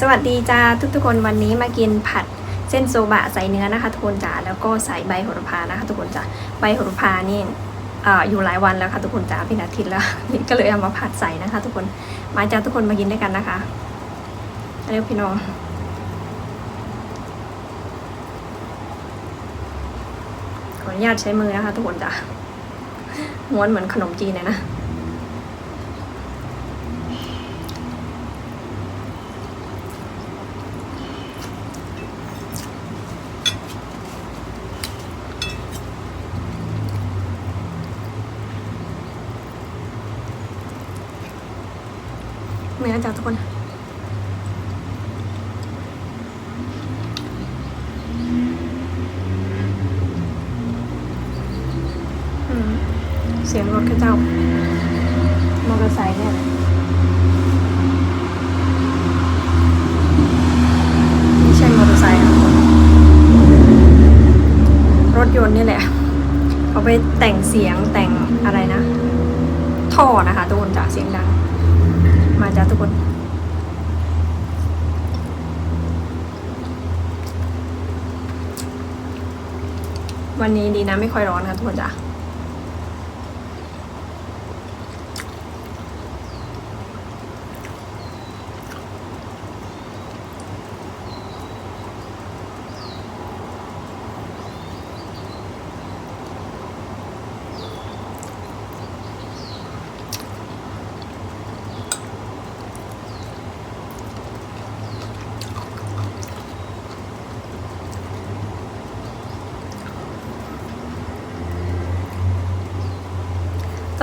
สวัสดีจ้าทุกๆคนวันนี้มากินผัดเส้นโซบะใส่เนื้อนะคะทุกคนจ้าแล้วก็ใส่ใบโหระพานะคะทุกคนจ้าใบโหระพานี่ออยู่หลายวันแล้วค่ะทุกคนจ้าเป็นอาทิตย์แล้วก็เลยเอามาผัดใส่นะคะ ทุกคนมาจ้าทุกคนมากินด้วยกันนะคะเร็วพี่น้องขออนุญาตใช้มือนะคะ ทุกคนจ้าม้วนเหมือนขนมจีนเลยนะ เนื้อจากทุกคนเสียงรถข้าเจ้ามอเตอร์ไซค์เนี่ยไม่ใช่มอเตอร์ไซค์ค่ะรถยนต์นี่แหละ เอาไปแต่งเสียงแต่งอะไรนะ ท่อนะคะทุกคนจากเสียงดัง จ้าทุกคนวันนี้ดีนะไม่ค่อยร้อนค่ะทุกคนจ้ะ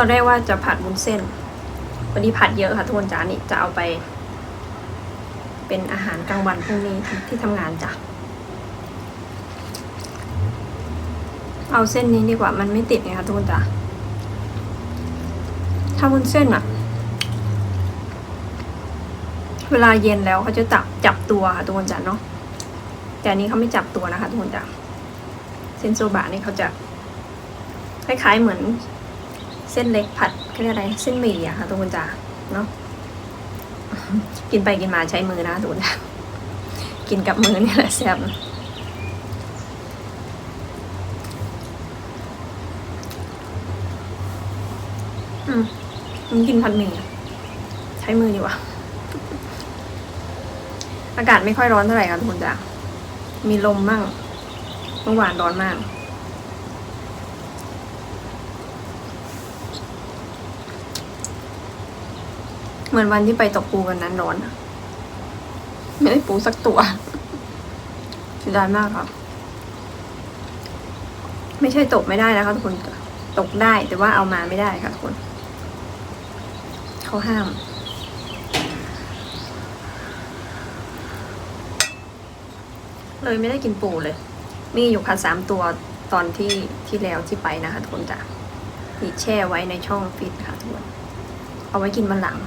อนแรกว่าจะผัดวุ้นเส้นวันนี้ผัดเยอะค่ะทุกคนจ้านี่จะเอาไป เป็นอาหารกลางวันพรุ่งนี้ที่ทำงานจ้ะเอาเส้นนี้ดีกว่ามันไม่ติดไงคะทุกคนจ้าถ้าวุ้นเส้นอะเวลาเย็นแล้วเขาจะจับจับตัวค่ะทุกคนจ้าเนาะแต่อันนี้เขาไม่จับตัวนะคะทุกคนจ้าเส้นโซบะนี่เขาจะคล้ายๆเหมือน เส้นเล็กผัดเขาเรียกอะไรเส้นหมี่อะค่ะทุกคนจ้าเนาะกินไปกินมาใช้มือนะทุกคนจ้ากินกับมือนี่แหละแซ่บอืมมันกินผัดหมี่ใช้มือดีกว่าอากาศไม่ค่อยร้อนเท่าไหร่ค่ะทุกคนจ้ามีลมมั่งเมื่อวานร้อนมาก เหมือนวันที่ไปตกปูกันนั้นร้อนไม่ได้ปูสักตัวเสียดายมากครับไม่ใช่ตกไม่ได้นะคะทุกคนตกได้แต่ว่าเอามาไม่ได้ค่ะทุกคนเขาห้ามเลยไม่ได้กินปูเลย มีอยู่ค่ะสามตัวตอนที่ที่แล้วที่ไปนะคะทุกคนจ้ะนี่แช่ไว้ในช่องฟิตค่ะทุกคน เอาไว้กินมันหลัง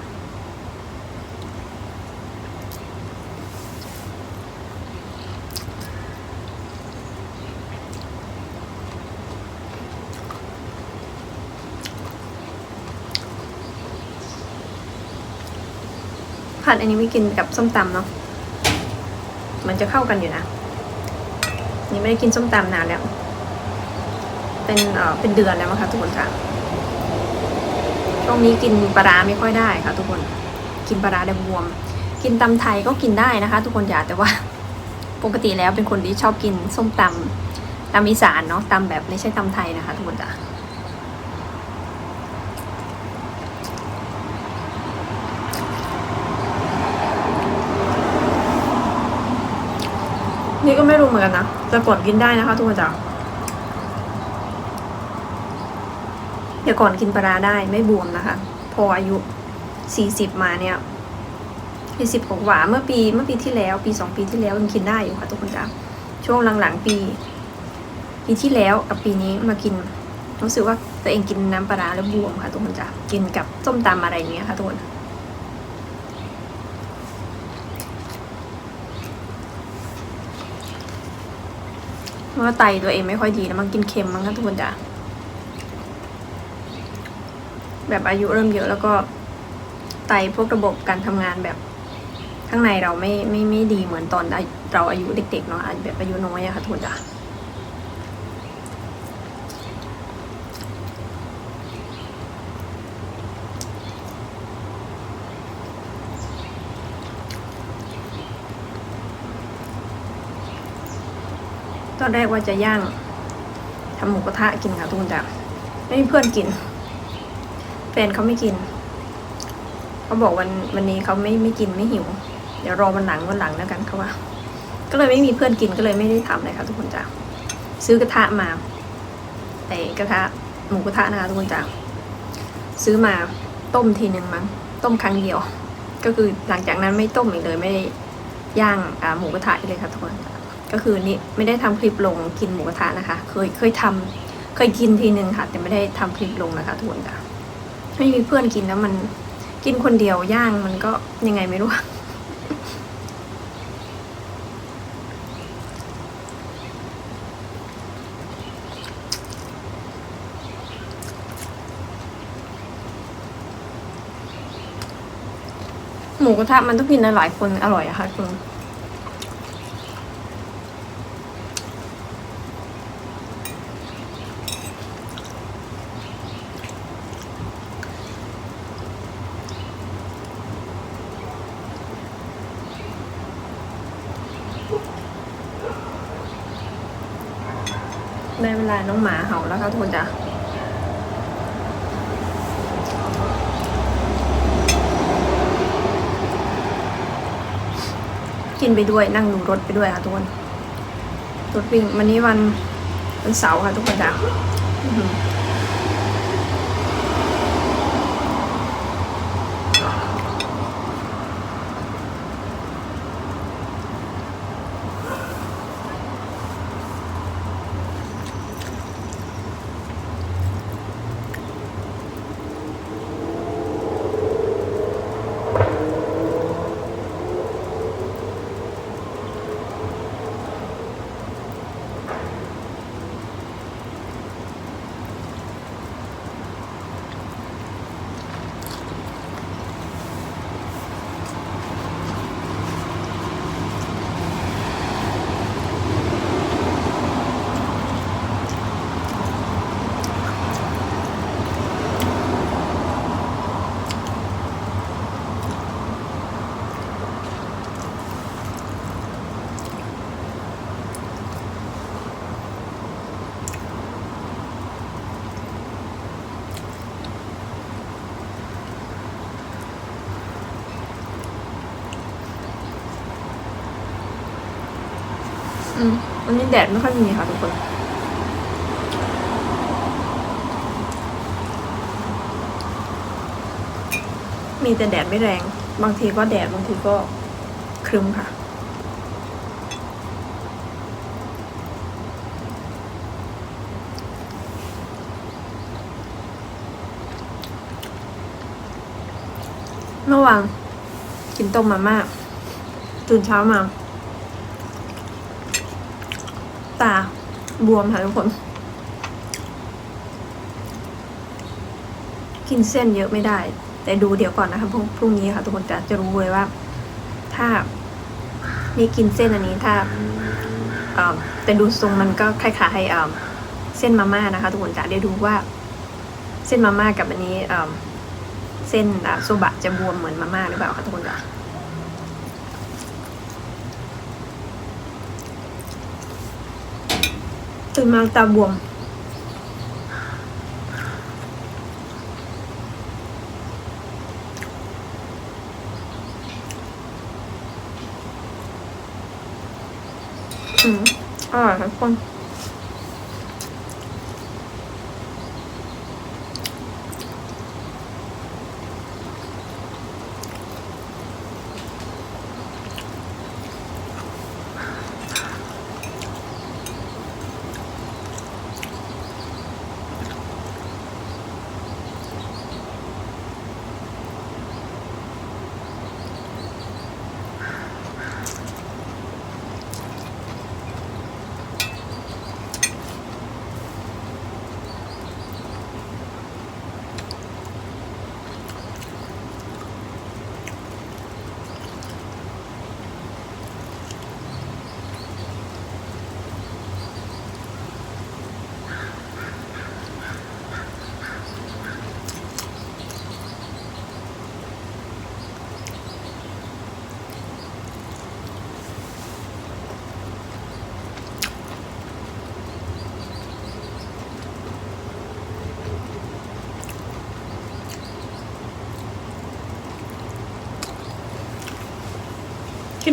ผัดอันนี้ไม่กินกับส้มตำเนาะมันจะเข้ากันอยู่นะ นี่ไม่ได้กินส้มตำนานแล้ว เป็นเอ่อเป็นเดือนแล้วมั้งคะทุกคนค่ะช่วงนี้กินปลาร้าไม่ค่อยได้ค่ะ ทุกคนกินปลาร้าได้บวม กินตำไทยก็กินได้นะคะ ทุกคนอย่าแต่ว่าปกติแล้วเป็นคนที่ชอบกินส้มตำตำอีสานเนาะตำแบบไม่ใช่ตำไทยนะคะ ทุกคนจ้ะ นี่ก็ไม่รู้เหมือนกันนะแต่ก่อนกินได้นะคะ ทุกคนจ้ะเดี๋ยวก่อนกินปลาได้ไม่บวมนะคะ พออายุสี่สิบมาเนี่ยสี่สิบกว่าเมื่อปีเมื่อปีที่แล้ว ปีสองปีที่แล้วยังกินได้อยู่ค่ะ ทุกคนจ้ะช่วงหลังๆปี ปีที่แล้วกับปีนี้มากินรู้สึกว่าตัวเองกินน้ำปลาร้าแล้วบวมค่ะ ทุกคนจ้ะกินกับส้มตำอะไรอย่างเงี้ยค่ะทุกคน เพราะว่าไตตัวเองไม่ค่อยดีแล้วมันกินเค็มมั้งคะทุกคนจ้ะแบบอายุเริ่มเยอะแล้วก็ไตพวกระบบการทำงานแบบข้างในเราไม่ไม่ไม่ดีเหมือนตอนเราอายุเด็กๆเนาะอายุแบบอายุน้อยอะค่ะทุกคนจ้ะ อนแรกว่าจะย่างทำหมูกระทะกินค่ะทุกคนจ้ะไม่มีเพื่อนกิน แฟนเขาไม่กิน เขาบอกวันวันนี้เขาไม่ไม่กินไม่หิว เดี๋ยวรอวันหลังวันหลังแล้วกันเขาว่า ก็เลยไม่มีเพื่อนกินก็เลยไม่ได้ทำเลยค่ะทุกคนจ้ะซื้อกระทะมาไอกระทะหมูกระทะนะคะทุกคนจ้ะซื้อมาต้มทีหนึ่งมั้งต้มครั้งเดียว ก็คือหลังจากนั้นไม่ต้มอีกเลยไม่ได้ย่างหมูกระทะเลยค่ะทุกคน ก็คือนี่ไม่ได้ทำคลิปลงกินหมูกระทะนะคะ เคยเคยทำเคยกินทีหนึ่งค่ะ แต่ไม่ได้ทำคลิปลงนะคะทุกคนจ้ะไม่มีเพื่อนกินแล้วมันกินคนเดียวย่างมันก็ยังไงไม่รู้หมูกระทะมันต้องกินหลายคนอร่อยอะค่ะคุณ ได้เวลาน้องหมาเห่าแล้วค่ะทุกคนจ้ะกินไปด้วยนั่งดูรถไปด้วยค่ะทุกคนรถวิ่งวันนี้วันวันเสาร์ค่ะทุกคนจ้ะ อืมวันนี้แดดไม่ค่อยมีค่ะทุกคน มีแต่แดดไม่แรง บางทีก็แดดบางทีก็ครึมค่ะเมื่อวานกินต้มมาม่าตื่นเช้ามา ตาบวมค่ะทุกคน กินเส้นเยอะไม่ได้ แต่ดูเดี๋ยวก่อนนะคะพรุ่งพรุ่งนี้ค่ะ ทุกคนจะจะรู้เลยว่า ถ้านี่กินเส้นอันนี้ถ้าเออแต่ดูทรงมันก็คล้ายๆเออเส้นมาม่านะคะ ทุกคนจะได้ดูว่าเส้นมาม่ากับอันนี้เออเส้นโซบะจะบวมเหมือนมาม่าหรือเปล่าคะทุกคนจ้ะ ตื่นมาตาบวม อืมอร่อยทุกคน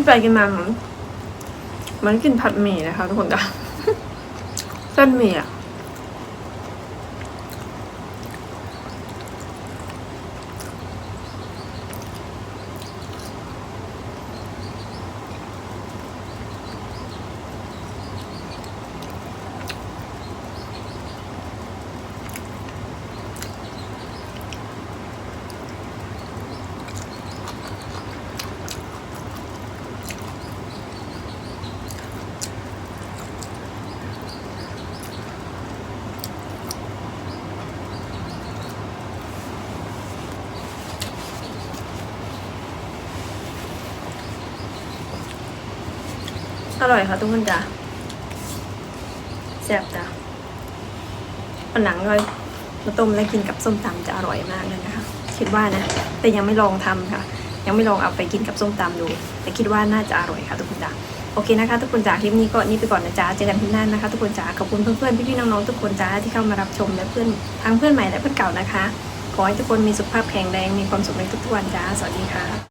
นไปกินมาเหมือนเหมันกินผัดหมี่นะคะทุกคนจ้ะเส้นหมี่อะ อร่อยค่ะทุกคนจ้ะแซ่บจ้ะวันหลังก็มาต้มแล้วกินกับส้มตำจะอร่อยมากเลยนะคะคิดว่านะ แต่ยังไม่ลองทำค่ะ ยังไม่ลองเอาไปกินกับส้มตำดู แต่คิดว่าน่าจะอร่อยค่ะทุกคนจ้ะโอเคนะคะ ทุกคนจ้ะคลิปนี้ก็นี่ไปก่อนนะจ๊ะเจอกันที่หน้านะคะ ทุกคนจ้ะขอบคุณเพื่อนๆพี่ๆน้องๆทุกคนจ้าที่เข้ามารับชมและเพื่อนทั้งเพื่อนใหม่และเพื่อนเก่านะคะขอให้ทุกคนมีสุขภาพแข็งแรงมีความสุขในทุกๆวันจ้าสวัสดีค่ะ